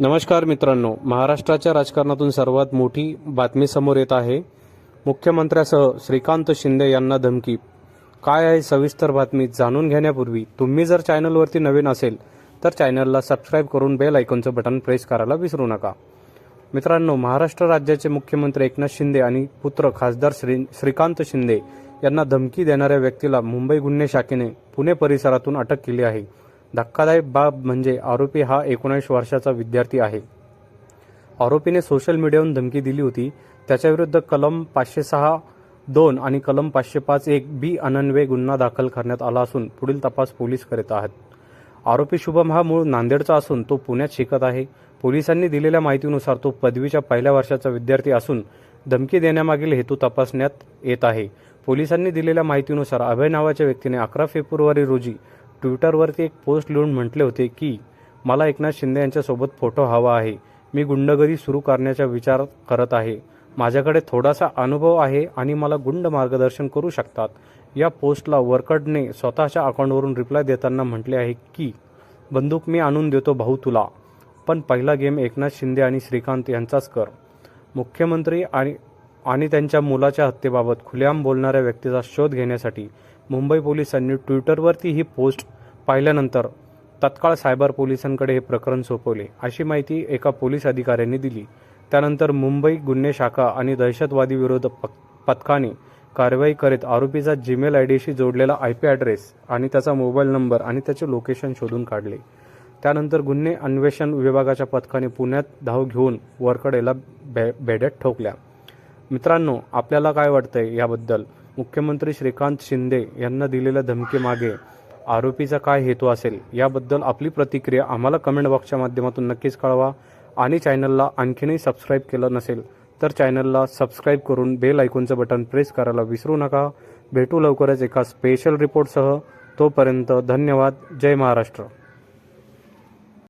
नमस्कार मित्रांनो महाराष्ट्राच्या राजकारणातून सर्वात मोठी बातमी समोर येत आहे. मुख्यमंत्र्यासह श्रीकांत शिंदे यांना धमकी. काय आहे सविस्तर बातमी जाणून घेण्यापूर्वी तुम्ही जर चॅनलवरती नवीन असेल तर चॅनलला सबस्क्राईब करून बेल आयकॉनचं बटन प्रेस करायला विसरू नका. मित्रांनो महाराष्ट्र राज्याचे मुख्यमंत्री एकनाथ शिंदे आणि पुत्र खासदार श्री श्रीकांत शिंदे यांना धमकी देणाऱ्या व्यक्तीला मुंबई गुन्हे शाखेने पुणे परिसरातून अटक केली आहे. धक्कादायक बाब म्हणजे आरोपी हा एकोणीस वर्षाचा विद्यार्थी आहे. आरोपीने सोशल मीडियावरून धमकी दिली होती. त्याच्याविरुद्ध कलम पाचशे सहा दोन आणि कलम पाचशे पाच एक बी अनन्वय गुन्हा दाखल करण्यात आला असून पुढील तपास पोलीस करीत आहेत. आरोपी शुभम हा मूळ नांदेडचा असून तो पुण्यात शिकत आहे. पोलिसांनी दिलेल्या माहितीनुसार तो पदवीच्या पहिल्या वर्षाचा विद्यार्थी असून धमकी देण्यामागील हेतू तपासण्यात येत आहे. पोलिसांनी दिलेल्या माहितीनुसार अभय नावाच्या व्यक्तीने अकरा फेब्रुवारी रोजी ट्विटरवरती एक पोस्ट लिहून म्हटले होते की मला एकनाथ शिंदे यांच्यासोबत फोटो हवा आहे. मी गुंडगिरी सुरू करण्याचा विचार करत आहे. माझ्याकडे थोडासा अनुभव आहे आणि मला गुंड मार्गदर्शन करू शकतात. या पोस्टला वर्कडने स्वतःच्या अकाउंटवरून रिप्लाय देताना म्हटले आहे की बंदूक मी आणून देतो भाऊ तुला पण पहिला गेम एकनाथ शिंदे आणि श्रीकांत यांचाच कर. मुख्यमंत्री आणि आणि त्यांच्या मुलाच्या हत्येबाबत खुलेआम बोलणाऱ्या व्यक्तीचा शोध घेण्यासाठी मुंबई पोलिसांनी ट्विटरवरती ही पोस्ट पाहिल्यानंतर तत्काळ सायबर पोलिसांकडे हे प्रकरण सोपवले. अशी माहिती एका पोलीस अधिकाऱ्यांनी दिली. त्यानंतर मुंबई गुन्हे शाखा आणि दहशतवादी विरोध पथकाने कारवाई करीत आरोपीचा जीमेल आय डीशी जोडलेला आय पी ॲड्रेस आणि त्याचा मोबाईल नंबर आणि त्याचे लोकेशन शोधून काढले. त्यानंतर गुन्हे अन्वेषण विभागाच्या पथकाने पुण्यात धाव घेऊन वरकडेला बे भेड्यात ठोकल्या. मित्रांनो आपल्याला काय वाटतंय याबद्दल? मुख्यमंत्री श्रीकांत शिंदे यांना दिलेल्या धमकीमागे आरोपीचा काय हेतू असेल याबद्दल आपली प्रतिक्रिया आम्हाला कमेंट बॉक्सच्या माध्यमातून नक्कीच कळवा. आणि चॅनलला आणखीनही सबस्क्राईब केलं नसेल तर चॅनलला सबस्क्राईब करून बेल ऐकूनचं बटन प्रेस करायला विसरू नका. भेटू लवकरच एका स्पेशल रिपोर्टसह तोपर्यंत धन्यवाद. जय महाराष्ट्र.